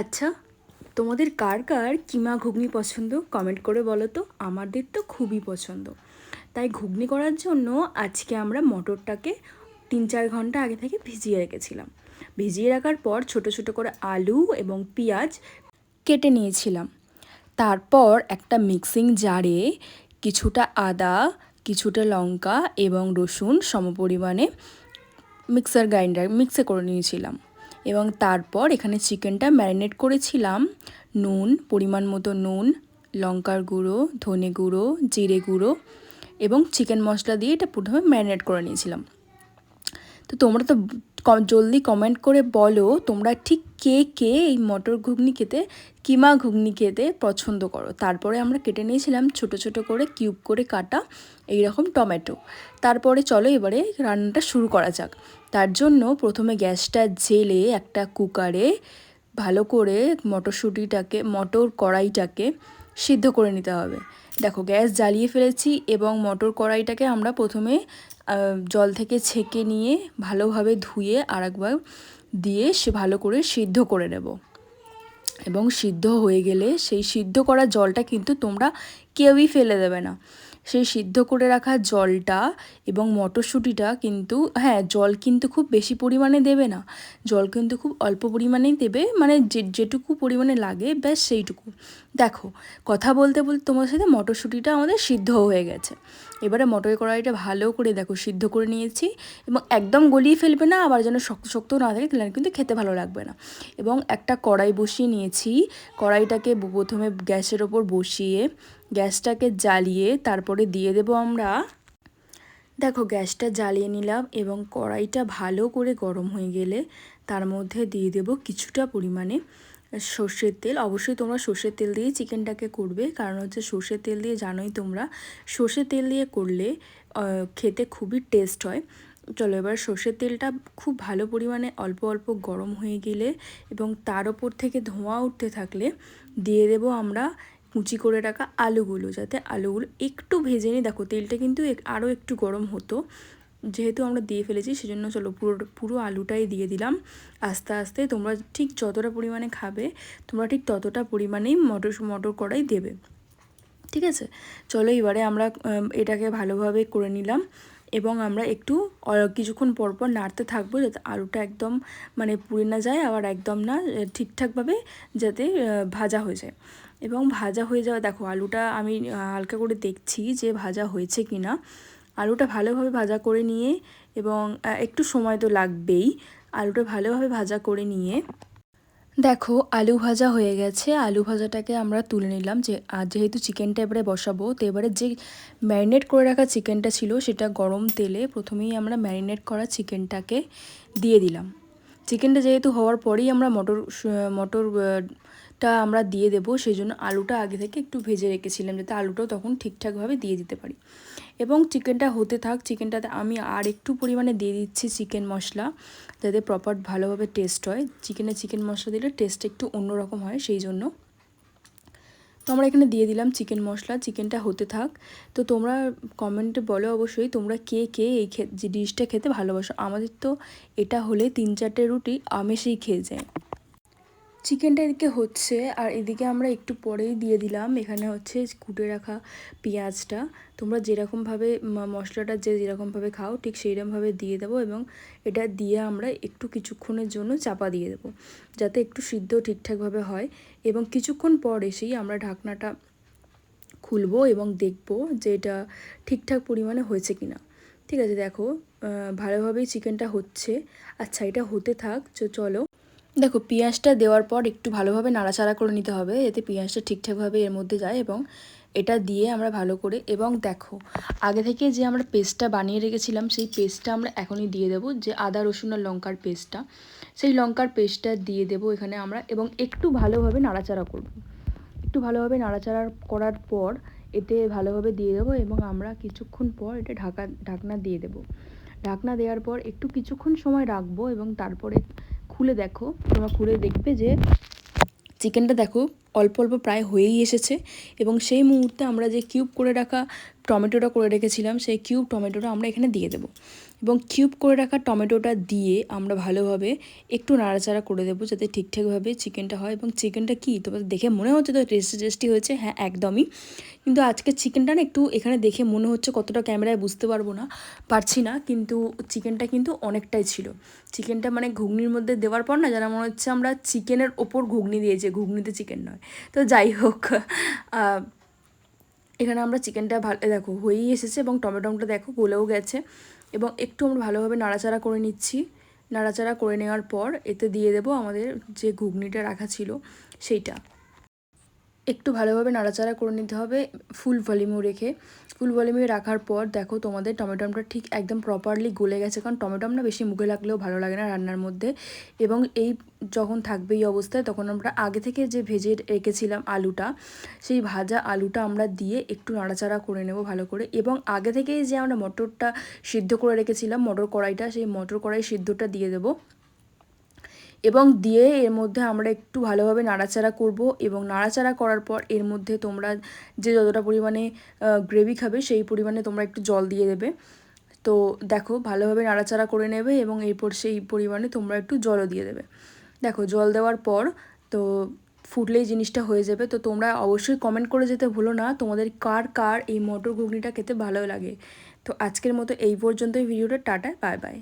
আচ্ছা তোমাদের কার কার কিমা ঘুগনি পছন্দ? কমেন্ট করে বলো তো। আমাদের তো খুবই পছন্দ। তাই ঘুগনি করার জন্য আজকে আমরা মটরটাকে তিন চার ঘণ্টা আগে থেকে ভিজিয়ে রেখেছিলাম। ভিজিয়ে রাখার পর ছোট ছোট করে আলু এবং পেঁয়াজ কেটে নিয়েছিলাম। তারপর একটা মিক্সিং জারে কিছুটা আদা, কিছুটা লঙ্কা এবং রসুন সমপরিমাণে মিক্সার গ্রাইন্ডার মিক্সে করে নিয়েছিলাম। এবং তারপর এখানে চিকেনটা ম্যারিনেট করেছিলাম। নুন, পরিমাণ মতো নুন, লঙ্কার গুঁড়ো, ধনে গুঁড়ো, জিরে গুঁড়ো এবং চিকেন মশলা দিয়ে এটা প্রথমে ম্যারিনেট করে নিয়েছিলাম। তো তোমরা তো জলদি কমেন্ট করে বলো তোমরা ঠিক কে কে এই মটর ঘুগনি খেতে, কিমা ঘুগনি খেতে পছন্দ করো। তারপরে আমরা কেটে নিয়েছিলাম ছোট ছোট করে কিউব করে কাটা এই রকম টমেটো। তারপরে চলো এবারে রান্নাটা শুরু করা যাক। তার জন্য প্রথমে গ্যাসটা জেলে একটা কুকারে ভালো করে মটরশুঁটিটাকে, মটর কড়াইটাকে সিদ্ধ করে নিতে হবে। দেখো, গ্যাস জ্বালিয়ে ফেলেছি এবং মটর কড়াইটাকে আমরা প্রথমে জল থেকে ছেঁকে নিয়ে ভালোভাবে ধুয়ে আরেকবার দিয়ে সে ভালো করে সিদ্ধ করে নেব। এবং সিদ্ধ হয়ে গেলে সেই সিদ্ধ করা জলটা কিন্তু তোমরা কেউই ফেলে দেবে না। সেই সিদ্ধ করে রাখা জলটা এবং মটরশুঁটিটা কিন্তু হ্যাঁ জল কিন্তু খুব বেশি পরিমাণে দেবে না। জল কিন্তু খুব অল্প পরিমাণেই দেবে মানে যে, যেটুকু পরিমাণে লাগে ব্যাস সেইটুকু। দেখো, কথা বলতে বলতে তোমার সাথে মটরশুঁটিটা আমাদের সিদ্ধ হয়ে গেছে। এবারে মটর কড়াইটা ভালো করে দেখো, সিদ্ধ করে নিয়েছি এবং একদম গলিয়ে ফেলবে না, আবার যেন শক্ত শক্ত না থাকে, তাহলে কিন্তু খেতে ভালো লাগবে না। এবং একটা কড়াই বসিয়ে নিয়েছি, কড়াইটাকে প্রথমে গ্যাসের ওপর বসিয়ে, গ্যাসটাকে জ্বালিয়ে তারপরে দিয়ে দেবো আমরা। দেখো, গ্যাসটা জ্বালিয়ে নিলাম এবং কড়াইটা ভালো করে গরম হয়ে গেলে তার মধ্যে দিয়ে দেব কিছুটা পরিমাণে সর্ষের তেল, অবশ্যই তোমরা সর্ষের তেল দিয়ে চিকেনটাকে করবে। কারণ হচ্ছে সর্ষের তেল দিয়ে জানোই তোমরা, সর্ষের তেল দিয়ে করলে খেতে খুবই টেস্ট হয়। চলো এবার সর্ষের তেলটা খুব ভালো পরিমাণে অল্প অল্প গরম হয়ে গেলে এবং তার ওপর থেকে ধোঁয়া উঠতে থাকলে দিয়ে দেবো আমরা কুচি করে রাখা আলুগুলো, যাতে আলুগুলো একটু ভেজে নিই। দেখো তেলটা কিন্তু আরও একটু গরম হতো। যেহেতু আমরা দিয়ে ফেলেছি, সেজন্য চলো পুরো পুরো আলুটাই দিয়ে দিলাম। আস্তে আস্তে তোমরা ঠিক যতটা পরিমাণে খাবে, তোমরা ঠিক ততটা পরিমাণেই মটর মটর কড়াই দেবে। ঠিক আছে? চলো এবারে আমরা এটাকে ভালোভাবে করে নিলাম এবং আমরা একটু কিছুক্ষণ পর পর নাড়তে থাকব যাতে আলুটা একদম মানে পুড়ে না যায়, আবার একদম না ঠিকঠাকভাবে যাতে ভাজা হয়ে যায়। এবং ভাজা হয়ে যাওয়া, দেখো আলুটা আমি হালকা করে দেখছি যে ভাজা হয়েছে কি না আলুটা ভালোভাবে ভাজা করে নিয়ে এবং একটু সময় তো লাগবেই, আলুটা ভালোভাবে ভাজা করে নিয়ে। দেখো, আলু ভাজা হয়ে গেছে। আলু ভাজাটাকে আমরা তুলে নিলাম। যে আর যেহেতু চিকেনটা এবারে বসাবো, তো এবারে যে ম্যারিনেট করে রাখা চিকেনটা ছিল, সেটা গরম তেলে প্রথমেই আমরা ম্যারিনেট করা চিকেনটাকে দিয়ে দিলাম। চিকেনটা যেহেতু হওয়ার পরেই আমরা মটর, স- মটর টা আমরা দিয়ে দেবো, সেই জন্য আলুটা আগে থেকে একটু ভেজে রেখেছিলাম, যাতে আলুটাও তখন ঠিকঠাকভাবে দিয়ে দিতে পারি। এবং চিকেনটা হতে থাক, চিকেনটাতে আমি আর একটু পরিমাণে দিয়ে দিচ্ছি চিকেন মশলা, যাতে প্রপার ভালোভাবে টেস্ট হয়। চিকেনে চিকেন মশলা দিলে টেস্ট একটু অন্যরকম হয়, সেই জন্য। তো আমরা এখানে দিয়ে দিলাম চিকেন মশলা, চিকেনটা হতে থাক। তো তোমরা কমেন্টে বলো অবশ্যই, তোমরা কে কে এই খে যে ডিশটা খেতে ভালোবাসো? আমাদের তো এটা হলে তিন চারটে রুটি আমেশেই খেয়ে যায়। চিকেনটা এদিকে হচ্ছে, আর এদিকে আমরা একটু পরেই দিয়ে দিলাম। এখানে হচ্ছে কুটে রাখা পেঁয়াজটা। তোমরা যেরকমভাবে মশলাটা যে যেরকমভাবে খাও, ঠিক সেইরকমভাবে দিয়ে দেবো এবং এটা দিয়ে আমরা একটু কিছুক্ষণের জন্য চাপা দিয়ে দেবো, যাতে একটু সিদ্ধ ঠিকঠাকভাবে হয় এবং কিছুক্ষণ পর এসেই আমরা ঢাকনাটা খুলবো এবং দেখব যে এটা ঠিকঠাক পরিমাণে হয়েছে কিনা। ঠিক আছে, দেখো ভালোভাবেই চিকেনটা হচ্ছে। আচ্ছা এটা হতে থাক চলো। দেখো, পেঁয়াজটা দেওয়ার পর একটু ভালোভাবে নাড়াচাড়া করে নিতে হবে, এতে পেঁয়াজটা ঠিকঠাকভাবে এর মধ্যে যায় এবং এটা দিয়ে আমরা ভালো করে, এবং দেখো, আগে থেকে যে আমরা পেস্টটা বানিয়ে রেখেছিলাম, সেই পেস্টটা আমরা এখনই দিয়ে দেবো, যে আদা, রসুন আর লঙ্কার পেস্টটা। সেই লঙ্কার পেস্টটা দিয়ে দেবো এখানে আমরা, এবং একটু ভালোভাবে নাড়াচাড়া করব। একটু ভালোভাবে নাড়াচাড়া করার পর এতে ভালোভাবে দিয়ে দেবো, এবং আমরা কিছুক্ষণ পর এটা ঢাকা, ঢাকনা দিয়ে দেবো। ঢাকনা দেওয়ার পর একটু কিছুক্ষণ সময় রাখব, এবং তারপরে খুলে দেখো। তোমরা খুলে দেখবে যে চিকেনটা দেখো, অল্প অল্প প্রায় হয়েই এসেছে এবং সেই মুহূর্তে আমরা যে কিউব করে রাখা টমেটোটা করে রেখেছিলাম, সেই কিউব টমেটোটা আমরা এখানে দিয়ে দেবো। এবং কিউব করে রাখা টমেটোটা দিয়ে আমরা ভালোভাবে একটু নাড়াচাড়া করে দেবো যাতে ঠিকঠাকভাবে চিকেনটা হয় এবং চিকেনটা কি তোমাদের দেখে মনে হচ্ছে তো টেস্টি টেস্টি হয়েছে হ্যাঁ একদমই। কিন্তু আজকে চিকেনটা না একটু এখানে দেখে মনে হচ্ছে কতটা ক্যামেরায় বুঝতে পারব না, পারছি না, কিন্তু চিকেনটা কিন্তু অনেকটাই ছিল। চিকেনটা মানে ঘুগনির মধ্যে দেওয়ার পর না যেন মনে হচ্ছে আমরা চিকেনের ওপর ঘুগনি দিয়েছি, ঘুগনিতে চিকেন নয়। তো যাই হোক এখানে আমরা চিকেনটা ভালো দেখো হয়েই এসেছে এবং টমেটোটা দেখো গলেও গেছে। এবং একটু আমরা ভালোভাবে নাড়াচাড়া করে নিচ্ছি। নাড়াচাড়া করে নেওয়ার পর এতে দিয়ে দেব আমাদের যে ঘুগনিটা রাখা ছিল, সেইটা। একটু ভালোভাবে নাড়াচাড়া করে নিতে হবে ফুল ভলিউমে রেখে। ফুল ভলিউমে রাখার পর দেখো তোমাদের টমেটোমটা ঠিক একদম প্রপারলি গলে গেছে, কারণ টমেটো না বেশি মুখে লাগলেও ভালো লাগে না রান্নার মধ্যে। এবং এই যখন থাকবে এই অবস্থায় তখন আমরা আগে থেকে যে ভেজে রেখেছিলাম আলুটা, সেই ভাজা আলুটা আমরা দিয়ে একটু নাড়াচাড়া করে নেব ভালো করে। এবং আগে থেকেই যে আমরা মটরটা সিদ্ধ করে রেখেছিলাম, মটর কড়াইটা, সেই মটর কড়াই সিদ্ধটা দিয়ে দেবো। এবং দিয়ে এর মধ্যে আমরা একটু ভালোভাবে নাড়াচাড়া করব এবং নাড়াচাড়া করার পর এর মধ্যে তোমরা যে যতটা পরিমাণে গ্রেভি খাবে সেই পরিমাণে তোমরা একটু জল দিয়ে দেবে। তো দেখো ভালোভাবে নাড়াচাড়া করে নেবে এবং এরপর সেই পরিমাণে তোমরা একটু জলও দিয়ে দেবে। দেখো জল দেওয়ার পর তো ফুটলেই জিনিসটা হয়ে যাবে। তো তোমরা অবশ্যই কমেন্ট করে যেতে ভুলো না, তোমাদের কার কার এই মটর ঘুগনিটা খেতে ভালো লাগে। তো আজকের মতো এই পর্যন্তই, ভিডিওটা টাটা বাই বাই